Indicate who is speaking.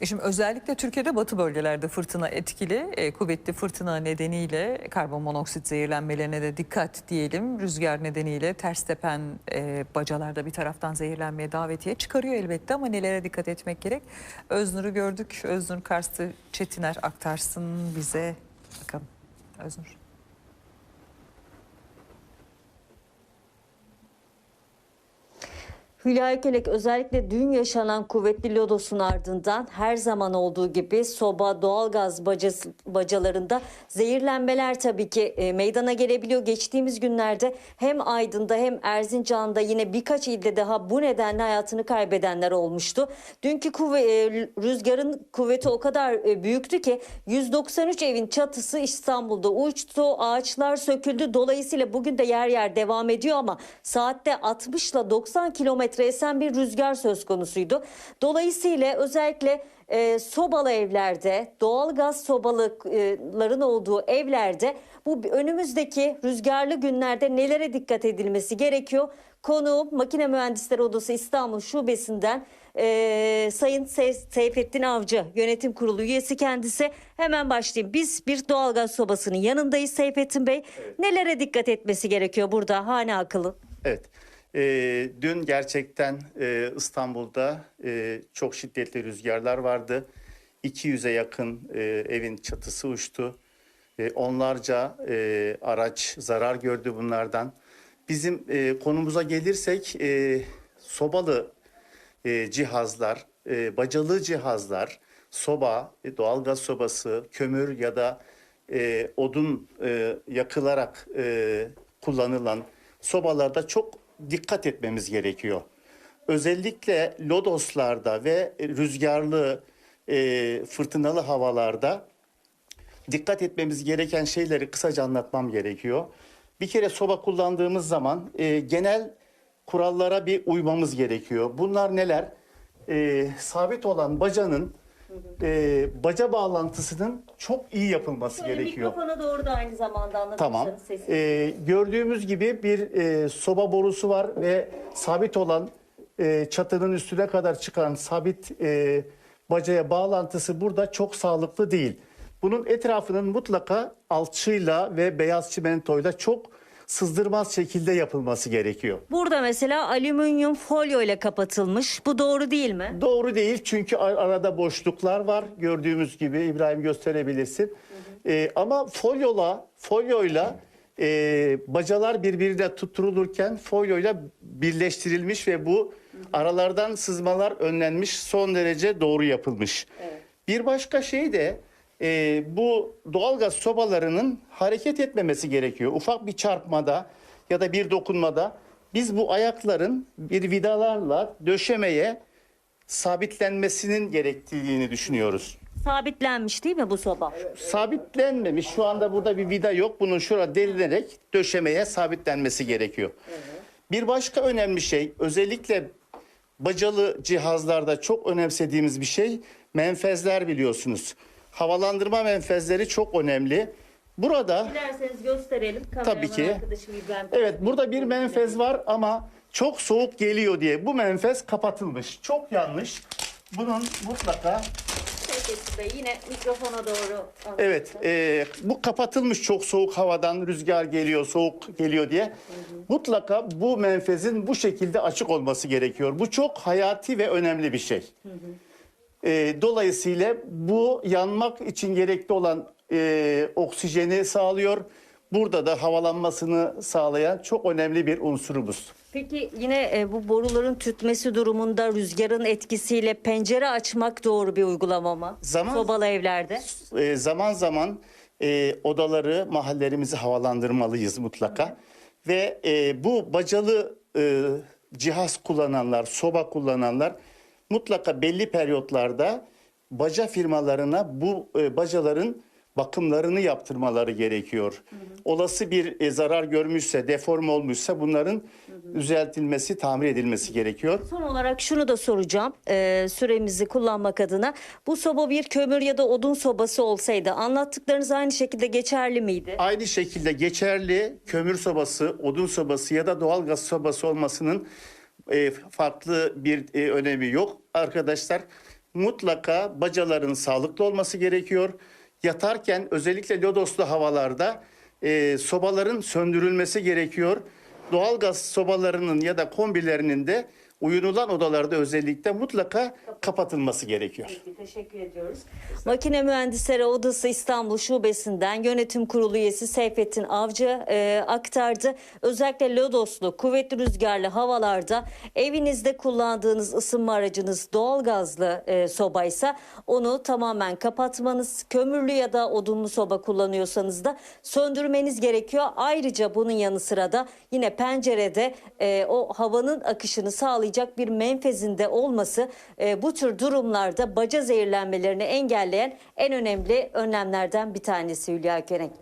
Speaker 1: E Şimdi özellikle Türkiye'de batı bölgelerde fırtına etkili. E, kuvvetli fırtına nedeniyle karbon monoksit zehirlenmelerine de dikkat diyelim. Rüzgar nedeniyle ters tepen e, bacalarda bir taraftan zehirlenmeye davetiye çıkarıyor elbette ama nelere dikkat etmek gerek? Öznur'u gördük. Öznur Karstı Çetiner aktarsın bize. Bakalım Öznur.
Speaker 2: Hülya Ökelek özellikle dün yaşanan kuvvetli lodosun ardından her zaman olduğu gibi soba, doğalgaz bacası, bacalarında zehirlenmeler tabii ki e, meydana gelebiliyor. Geçtiğimiz günlerde hem Aydın'da hem Erzincan'da yine birkaç ilde daha bu nedenle hayatını kaybedenler olmuştu. Dünkü kuvve, e, rüzgarın kuvveti o kadar e, büyüktü ki 193 evin çatısı İstanbul'da uçtu, ağaçlar söküldü. Dolayısıyla bugün de yer yer devam ediyor ama saatte 60 ile 90 kilometre esen bir rüzgar söz konusuydu. Dolayısıyla özellikle e, sobalı evlerde, doğalgaz sobalıların olduğu evlerde bu önümüzdeki rüzgarlı günlerde nelere dikkat edilmesi gerekiyor? Konuğum Makine Mühendisleri Odası İstanbul Şubesi'nden e, Sayın Se- Seyfettin Avcı yönetim kurulu üyesi kendisi. Hemen başlayayım. Biz bir doğalgaz sobasının yanındayız Seyfettin Bey. Nelere dikkat etmesi gerekiyor burada hane akıllı?
Speaker 3: Evet. Ee, dün gerçekten e, İstanbul'da e, çok şiddetli rüzgarlar vardı. 200'e yakın e, evin çatısı uçtu. E, onlarca e, araç zarar gördü bunlardan. Bizim e, konumuza gelirsek e, sobalı e, cihazlar, e, bacalı cihazlar, soba, e, doğalgaz sobası, kömür ya da e, odun e, yakılarak e, kullanılan sobalarda çok dikkat etmemiz gerekiyor. Özellikle lodoslarda ve rüzgarlı, e, fırtınalı havalarda dikkat etmemiz gereken şeyleri kısaca anlatmam gerekiyor. Bir kere soba kullandığımız zaman e, genel kurallara bir uymamız gerekiyor. Bunlar neler? E, sabit olan bacanın e, baca bağlantısının çok iyi yapılması gerekiyor.
Speaker 2: mikrofona doğru da aynı zamanda
Speaker 3: Tamam.
Speaker 2: anlatırsanız sesini.
Speaker 3: Ee, gördüğümüz gibi bir e, soba borusu var ve sabit olan e, çatının üstüne kadar çıkan sabit e, bacaya bağlantısı burada çok sağlıklı değil. Bunun etrafının mutlaka alçıyla ve beyaz çimentoyla çok sızdırmaz şekilde yapılması gerekiyor.
Speaker 2: Burada mesela alüminyum folyo ile kapatılmış. Bu doğru değil mi?
Speaker 3: Doğru değil çünkü ar- arada boşluklar var gördüğümüz gibi İbrahim gösterebilirsin. Ee, ama folyola folyoyla e, bacalar birbirine tutturulurken folyoyla birleştirilmiş ve bu aralardan sızmalar önlenmiş son derece doğru yapılmış. Bir başka şey de e, bu doğalgaz sobalarının hareket etmemesi gerekiyor. Ufak bir çarpmada ya da bir dokunmada biz bu ayakların bir vidalarla döşemeye sabitlenmesinin gerektiğini düşünüyoruz.
Speaker 2: Sabitlenmiş değil mi bu soba?
Speaker 3: Sabitlenmemiş. Şu anda burada bir vida yok. Bunun şurada delinerek döşemeye sabitlenmesi gerekiyor. Bir başka önemli şey özellikle bacalı cihazlarda çok önemsediğimiz bir şey menfezler biliyorsunuz. Havalandırma menfezleri çok önemli. Burada
Speaker 2: Dilerseniz gösterelim.
Speaker 3: Tabii ki.
Speaker 2: arkadaşım İbrahim.
Speaker 3: Evet burada bir menfez var ama çok soğuk geliyor diye bu menfez kapatılmış. Çok yanlış. Bunun mutlaka
Speaker 2: Bey yine mikrofona doğru anlatın.
Speaker 3: evet e, bu kapatılmış çok soğuk havadan rüzgar geliyor soğuk geliyor diye. Mutlaka bu menfezin bu şekilde açık olması gerekiyor. Bu çok hayati ve önemli bir şey. E, dolayısıyla bu yanmak için gerekli olan e, oksijeni sağlıyor. Burada da havalanmasını sağlayan çok önemli bir unsurumuz.
Speaker 2: Peki yine e, bu boruların tütmesi durumunda rüzgarın etkisiyle pencere açmak doğru bir uygulama mı?
Speaker 3: Zaman-
Speaker 2: Sobalı evlerde.
Speaker 3: E, zaman zaman e, odaları, mahallelerimizi havalandırmalıyız mutlaka. Ve e, bu bacalı e, cihaz kullananlar, soba kullananlar mutlaka belli periyotlarda baca firmalarına bu e, bacaların bakımlarını yaptırmaları gerekiyor. Olası bir e, zarar görmüşse, deform olmuşsa bunların düzeltilmesi, tamir edilmesi gerekiyor.
Speaker 2: Son olarak şunu da soracağım e, süremizi kullanmak adına. Bu soba bir kömür ya da odun sobası olsaydı anlattıklarınız aynı şekilde geçerli miydi?
Speaker 3: Aynı şekilde geçerli kömür sobası, odun sobası ya da doğalgaz sobası olmasının e, farklı bir e, önemi yok. Arkadaşlar mutlaka bacaların sağlıklı olması gerekiyor. Yatarken özellikle lodoslu havalarda e, sobaların söndürülmesi gerekiyor. Doğalgaz sobalarının ya da kombilerinin de uyunulan odalarda özellikle mutlaka kapatılması gerekiyor.
Speaker 2: Peki, teşekkür ediyoruz. Makine Mühendisleri Odası İstanbul Şubesi'nden yönetim kurulu üyesi Seyfettin Avcı e, aktardı. Özellikle lodoslu, kuvvetli rüzgarlı havalarda evinizde kullandığınız ısınma aracınız doğalgazlı e, sobaysa onu tamamen kapatmanız, kömürlü ya da odunlu soba kullanıyorsanız da söndürmeniz gerekiyor. Ayrıca bunun yanı sıra da yine pencerede e, o havanın akışını sağlayacak bir menfezinde olması e, bu tür durumlarda baca zehirlenmelerini engelleyen en önemli önlemlerden bir tanesi Hülya Kerenk.